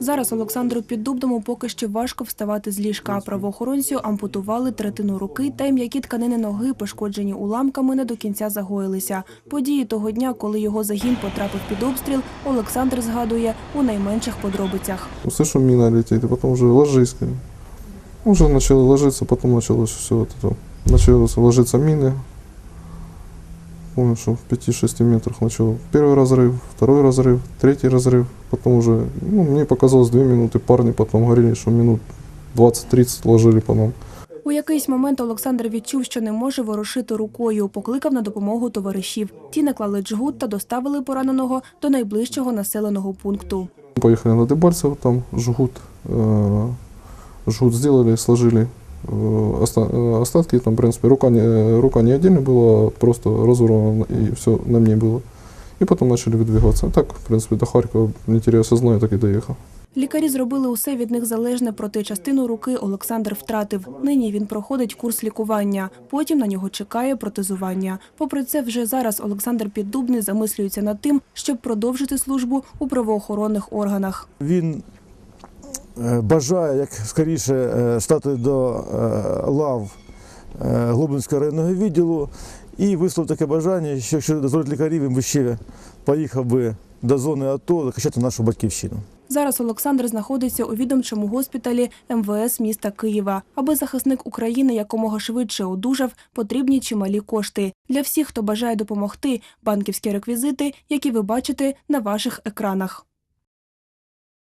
Зараз Олександру Піддубному поки що важко вставати з ліжка. Правоохоронцю ампутували третину руки та й м'які тканини ноги, пошкоджені уламками, не до кінця загоїлися. Події того дня, коли його загін потрапив під обстріл, Олександр згадує у найменших подробицях. Услышу, мина летит, и потом уже ложись. как бы. Уже начало ложиться, потом началось все вот это. Началось ложиться мины. Помню, что в 5-6 метрах начал первый разрыв, второй разрыв, третий разрыв. Потом уже, ну, мне показалось 2 минуты, парни потом говорили, что минут 20-30 ложили по нам. У якийсь момент Олександр відчув, що не може ворушити рукою. Покликав на допомогу товаришів. Ті наклали джгут та доставили пораненого до найближчого населеного пункту. Поехали на Дебальцево, там жгут, э, жгут сделали, сложили э, оста- э, остатки, там, в принципе, рука не, э, рука не отдельно была, а просто разорвана, и все на мне было. И потом начали выдвигаться. Так, в принципе, до Харькова, не теряя сознание, так и доехал. Лікарі зробили усе від них залежне, проте частину руки Олександр втратив. Нині він проходить курс лікування. Потім на нього чекає протезування. Попри це, вже зараз Олександр Піддубний замислюється над тим, щоб продовжити службу у правоохоронних органах. Він е, бажає як скоріше е, стати до е, лав е, Глобинського районного відділу і висловив таке бажання, що якщо дозволить лікарі, він би ще поїхав би до зони АТО захищати нашу батьківщину. Зараз Олександр знаходиться у відомчому госпіталі МВС міста Києва. Аби захисник України якомога швидше одужав, потрібні чималі кошти. Для всіх, хто бажає допомогти, банківські реквізити, які ви бачите на ваших екранах.